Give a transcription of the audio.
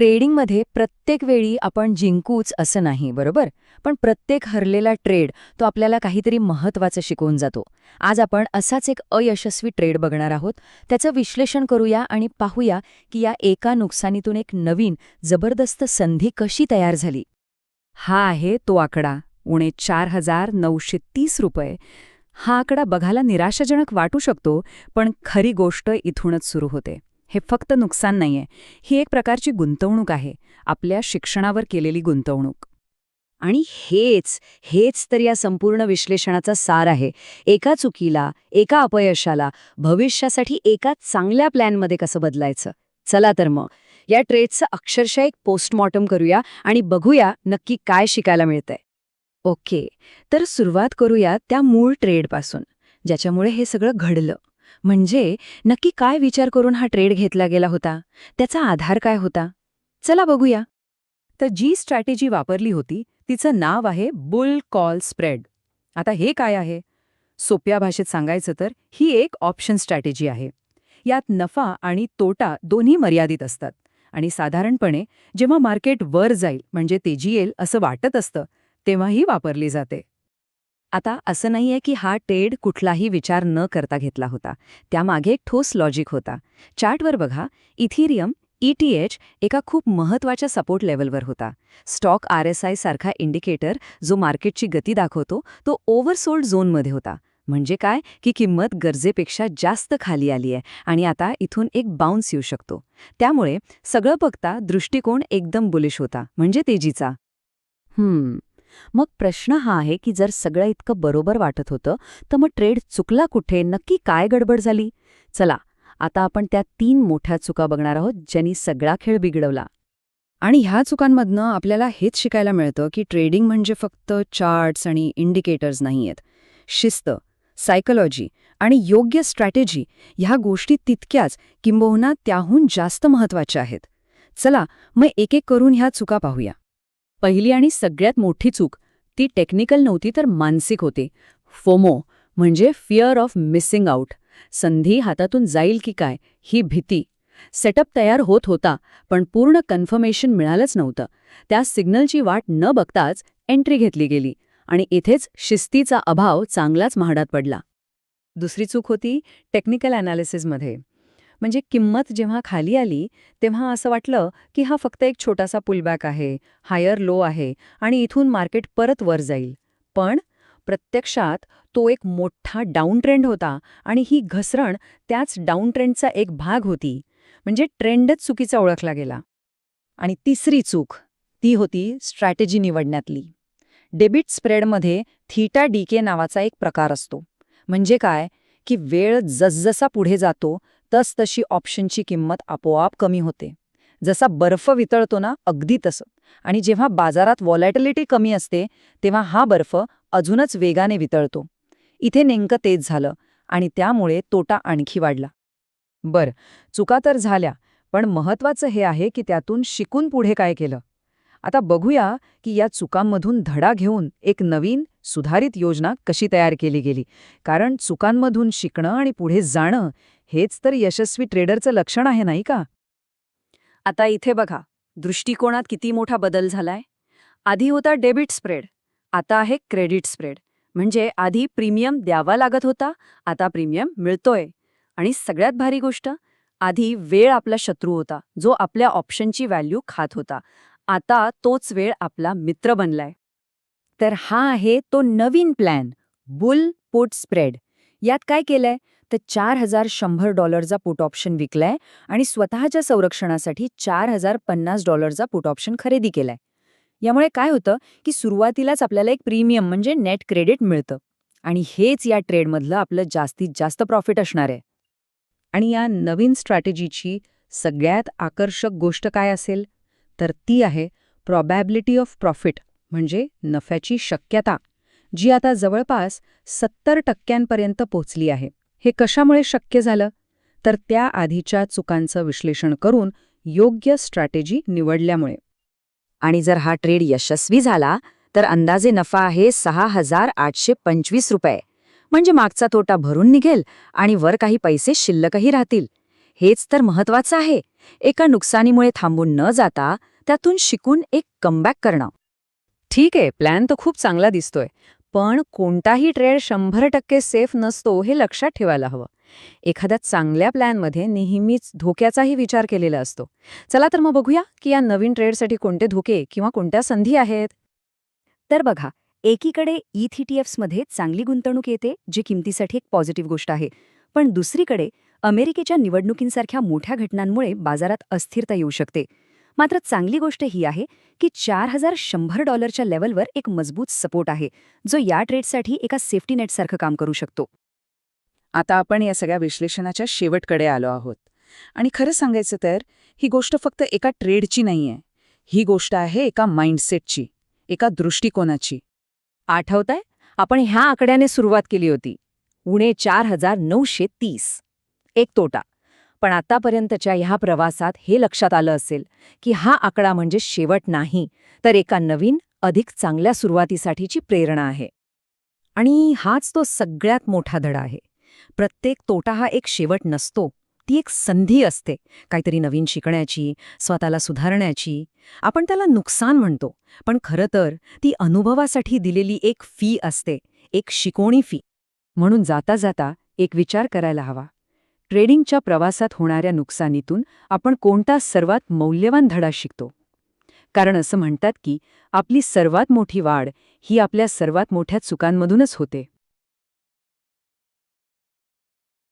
ट्रेडिंगमध्ये प्रत्येक वेळी आपण जिंकूच असं नाही बरोबर? पण प्रत्येक हरलेला ट्रेड तो आपल्याला काहीतरी महत्त्वाचं शिकवून जातो. आज आपण असाच एक अयशस्वी ट्रेड बघणार आहोत. त्याचं विश्लेषण करूया आणि पाहूया की या एका नुकसानीतून एक नवीन जबरदस्त संधी कशी तयार झाली. हा आहे तो आकडा उणे चार हजार नऊशे तीस रुपये. हा आकडा बघायला निराशाजनक वाटू शकतो पण खरी गोष्ट इथूनच सुरू होते. हे फक्त नुकसान नाहीये. ही एक प्रकारची गुंतवणूक आहे. आपल्या शिक्षणावर केलेली गुंतवणूक. आणि हेच हेच तर या संपूर्ण विश्लेषणाचा सार आहे. एका चुकीला एका अपयशाला भविष्यासाठी एका चांगल्या प्लॅनमध्ये कसं बदलायचं? चला तर मग. या ट्रेडचं अक्षरशः एक पोस्टमॉर्टम करूया आणि बघूया नक्की काय शिकायला मिळतंय. ओके. तर सुरुवात करूया त्या मूळ ट्रेडपासून ज्याच्यामुळे हे सगळं घडलं. म्हणजे नक्की काय विचार करून हा ट्रेड घेतला गेला होता? त्याचा आधार काय होता? चला बघूया. तर जी स्ट्रॅटेजी वापरली होती तिचं नाव आहे बुल कॉल स्प्रेड. आता हे काय आहे? सोप्या भाषेत सांगायचं तर ही एक ऑप्शन स्ट्रॅटेजी आहे. यात नफा आणि तोटा दोन्ही मर्यादित असतात. आणि साधारणपणे जेव्हा मार्केट वर जाईल म्हणजे तेजी येईल असं वाटत असतं तेव्हाही वापरली जाते. आता असं नाहीये की हा टेड कुठलाही विचार न करता घेतला होता. त्यामागे एक ठोस लॉजिक होता. चार्टवर बघा इथिरियम ईटीएच एका खूप महत्त्वाच्या सपोर्ट लेवलवर होता. स्टॉक आर एस आय सारखा इंडिकेटर जो मार्केटची गती दाखवतो तो ओव्हरसोल्ड झोनमध्ये होता. म्हणजे काय? की किंमत गरजेपेक्षा जास्त खाली आली आहे आणि आता इथून एक बाउन्स येऊ शकतो. त्यामुळे सगळं बघता दृष्टिकोन एकदम बुलिश होता. म्हणजे तेजीचा. हम्म. मग प्रश्न हा आहे की जर सगळं इतकं बरोबर वाटत होतं तर मग ट्रेड चुकला कुठे? नक्की काय गडबड झाली? चला आता आपण त्या तीन मोठ्या चुका बघणार आहोत ज्यांनी सगळा खेळ बिघडवला. आणि ह्या चुकांमधनं आपल्याला हेच शिकायला मिळतं की ट्रेडिंग म्हणजे फक्त चार्ट्स आणि इंडिकेटर्स नाहीयेत शिस्त सायकोलॉजी आणि योग्य स्ट्रॅटेजी ह्या गोष्टी तितक्याच किंबहुना त्याहून जास्त महत्त्वाच्या आहेत. चला मग एक एक करून ह्या चुका पाहूया. पहिली आणि सगळ्यात मोठी चूक ती टेक्निकल नव्हती तर मानसिक होती. फोमो म्हणजे फिअर ऑफ मिसिंग आउट संधी हातातून जाईल की काय ही भीती. सेटअप तयार होत होता पण पूर्ण कन्फर्मेशन मिळालंच नव्हतं. त्या सिग्नलची वाट न बघताच एंट्री घेतली गेली आणि इथेच शिस्तीचा अभाव चांगलाच महाडात पडला. दुसरी चूक होती टेक्निकल अनालिसिसमध्ये म्हणजे किंमत जेव्हा खाली आली तेव्हा असं वाटलं की हा फक्त एक छोटासा पुलबॅक आहे हायर लो आहे आणि इथून मार्केट परत वर जाईल. पण प्रत्यक्षात तो एक मोठा डाऊन ट्रेंड होता आणि ही घसरण त्याच डाऊन ट्रेंडचा एक भाग होती. म्हणजे ट्रेंडच चुकीचा ओळखला गेला. आणि तिसरी चूक ती होती स्ट्रॅटेजी निवडण्यातली. डेबिट स्प्रेडमध्ये थीटा डीके नावाचा एक प्रकार असतो. म्हणजे काय? की वेळ जसजसा पुढे जातो तसतशी ऑप्शनची किंमत आपोआप कमी होते. जसा बर्फ वितळतो ना अगदी तसं. आणि जेव्हा बाजारात वॉलॅटिलिटी कमी असते तेव्हा हा बर्फ अजूनच वेगाने वितळतो. इथे नेमकं तेच झालं आणि त्यामुळे तोटा आणखी वाढला. बर चुका तर झाल्या पण महत्वाचं हे आहे की त्यातून शिकून पुढे काय केलं? आता बघूया की या चुकांमधून धडा घेऊन एक नवीन सुधारित योजना कशी तयार केली गेली. कारण चुकांमधून शिकणं आणि पुढे जाणं हेच तर यशस्वी ट्रेडरचं लक्षण आहे नाही का? आता इथे बघा दृष्टिकोनात किती मोठा बदल झालाय. आधी होता डेबिट स्प्रेड आता आहे क्रेडिट स्प्रेड. म्हणजे आधी प्रीमियम द्यावा लागत होता आता प्रीमियम मिळतोय. आणि सगळ्यात भारी गोष्ट आधी वेळ आपला शत्रू होता जो आपल्या ऑप्शनची व्हॅल्यू खात होता. आता तोच वेळ आपला मित्र बनलाय. तर हा आहे तो नवीन प्लॅन बुल पुट स्प्रेड. यात काय केलंय? तर चार हजार शंभर डॉलरचा पुट ऑप्शन विकलाय आणि स्वतःच्या संरक्षणासाठी चार हजार पन्नास डॉलरचा पुट ऑप्शन खरेदी केलाय. यामुळे काय होतं की सुरुवातीलाच आपल्याला एक प्रीमियम म्हणजे नेट क्रेडिट मिळतं. आणि हेच या ट्रेडमधलं आपलं जास्तीत जास्त प्रॉफिट असणार आहे. आणि या नवीन स्ट्रॅटेजीची सगळ्यात आकर्षक गोष्ट काय असेल? तर ती आहे प्रॉबॅबिलिटी ऑफ प्रॉफिट म्हणजे नफ्याची शक्यता जी आता जवळपास सत्तर टक्क्यांपर्यंत पोचली आहे. हे कशामुळे शक्य झालं? तर त्या आधीच्या चुकांचं विश्लेषण करून योग्य स्ट्रॅटेजी निवडल्यामुळे. आणि जर हा ट्रेड यशस्वी झाला तर अंदाजे नफा आहे सहा हजार आठशे पंचवीस रुपये. म्हणजे मागचा तोटा भरून निघेल आणि वर काही पैसे शिल्लकही राहतील. हेच तर महत्वाचं आहे. एका नुकसानीमुळे थांबून न जाता त्यातून शिकून एक कमबॅक करणं. ठीक आहे प्लॅन तर खूप चांगला दिसतोय. पण कोणताही ट्रेड शंभर टक्के सेफ नसतो हे लक्षात ठेवायला हवं. एखाद्या चांगल्या प्लॅनमध्ये नेहमीच धोक्याचाही विचार केलेला असतो. चला तर मग बघूया की या नवीन ट्रेडसाठी कोणते धोके किंवा कोणत्या संधी आहेत. तर बघा एकीकडे ईथीटीएफ्समध्ये मध्ये चांगली गुंतवणूक येते जी किमतीसाठी एक पॉझिटिव्ह गोष्ट आहे. पण दुसरीकडे अमेरिकेच्या निवडणुकींसारख्या मोठ्या घटनांमुळे बाजारात अस्थिरता येऊ शकते. मात्र चांगली गोष्ट ही आहे की चार हजार शंभर डॉलरच्या लेवलवर एक मजबूत सपोर्ट आहे जो या ट्रेडसाठी एका सेफ्टी नेटसारखं काम करू शकतो. आता आपण या सगळ्या विश्लेषणाच्या शेवटकडे आलो आहोत. आणि खरं सांगायचं तर ही गोष्ट फक्त एका ट्रेडची नाहीये. ही गोष्ट आहे एका माइंडसेटची एका दृष्टिकोनाची. आठवतंय? आपण ह्या आकड्याने सुरुवात केली होती. उणे चार हजार नऊशे तीस. एक तोटा. पण आतापर्यंतच्या ह्या प्रवासात हे लक्षात आलं असेल की हा आकडा म्हणजे शेवट नाही तर एका नवीन अधिक चांगल्या सुरुवातीसाठीची प्रेरणा आहे. आणि हाच तो सगळ्यात मोठा धडा आहे. प्रत्येक तोटा हा एक शेवट नसतो ती एक संधी असते काहीतरी नवीन शिकण्याची स्वतःला सुधारण्याची. आपण त्याला नुकसान म्हणतो पण खरं तर ती अनुभवासाठी दिलेली एक फी असते एक शिकवणी फी म्हणून जाता जाता एक विचार करायला हवा. ट्रेडिंगच्या प्रवासात होणाऱ्या नुकसानीतून आपण कोणता सर्वात मौल्यवान धडा शिकतो? कारण असं म्हणतात की आपली सर्वात मोठी वाढ ही आपल्या सर्वात मोठ्या चुकांमधूनच होते.